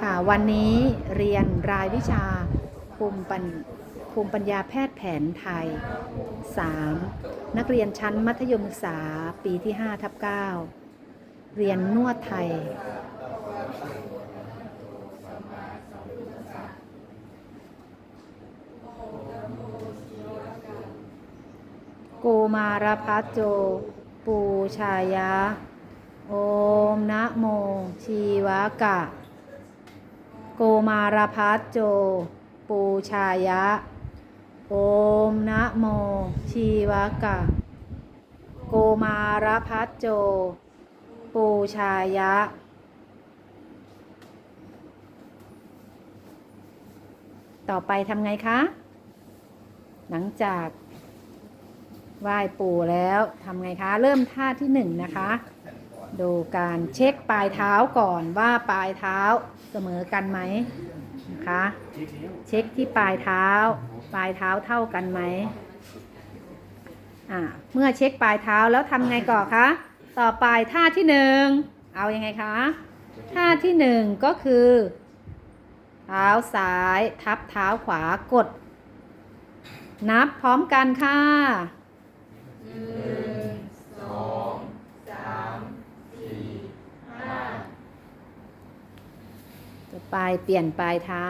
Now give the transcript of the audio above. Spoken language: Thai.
ค่ะวันนี้เรียนรายวิชาภูมิปัญภูมิปัญญาแพทย์แผนไทย 3 นักเรียนชั้นมัธยมศึกษาปีที่5ทับ9เรียนนวดไทย โกมารพัสโจ ปูชายะ โอมนะโม ชีวกะ โกมารพัสโจ ปูชายะ โอมนะโม ชีวกะ โกมารพัสโจ ปูชายะต่อไปทำไงคะ หลังจากไหว้ปู่แล้วทำไงคะ เริ่มท่าที่หนึ่งนะคะ ดูการเช็คปลายเท้าก่อนว่าปลายเท้าเสมอกันไหมนะคะเช็คที่ปลายเท้า ปลายเท้าเท่ากันไหมอ่าเมื่อเช็คปลายเท้าแล้วทำไงก่อนคะต่อไปท่าที่หนึ่งเอายังไงคะท่าที่หนึ่งก็คือ เท้าซ้ายทับเท้าขวากด นับพร้อมกันค่ะ ต่อไปเปลี่ยนปลายเท้า